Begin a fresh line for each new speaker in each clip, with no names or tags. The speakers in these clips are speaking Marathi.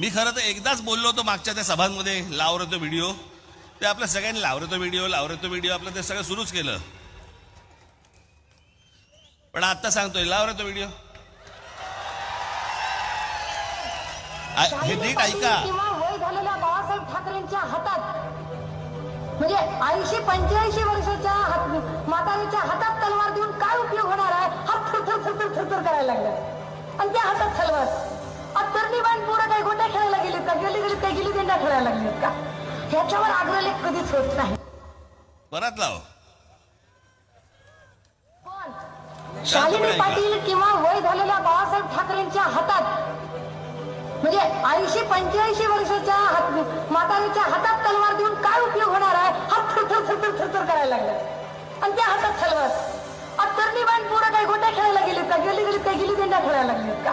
मी खरं तर एकदाच बोललो होतो मागच्या त्या सभांमध्ये लावरो तो व्हिडिओ ते आपल्या सगळ्यांनी लावरो तो व्हिडिओ लावरो तो व्हिडिओ आपलं ते सगळं सुरूच केलं. पण आता सांगतोय लावरो तो व्हिडिओ हे नीट ऐका.
बाळासाहेब ठाकरेंच्या हातात म्हणजे ऐंशी पंच्याऐंशी वर्षाच्या हात म्हातारीच्या हातात तलवार देऊन काय उपयोग होणार आहे? हात थरथर थरथर थरथर करायला लागला. आणि त्या हातात तलवार. तरणी बाण पोरं काय गोट्या खेळायला गेलीत का? गेली गेली काय गेली देंडा खेळायला लागलीत का? ह्याच्यावर अग्रलेख कधीच होत नाही.
परत लाव
शालिनी पाटील किंवा वय झालेल्या बाळासाहेब ठाकरेंच्या हातात म्हणजे ऐंशी पंच्याऐंशी वर्षाच्या हात म्हातारीच्या हातात तलवार देऊन काय उपयोग होणार आहे? हात थरथर थरथर थरथर करायला लागला. आणि त्या हातात तलवार. आज तरणी बाण पोरं काय गोट्या खेळायला गेलीत का? गेली गेली काय गेली खेळायला लागलीत का?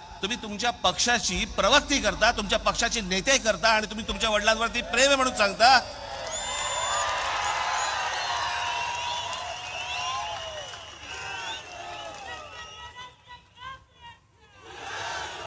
तुम्ही तुमच्या पक्षाची प्रवक्ती करता तुमच्या पक्षाचे नेते करता आणि तुम्ही तुमच्या वडिलांवरती प्रेम म्हणून सांगता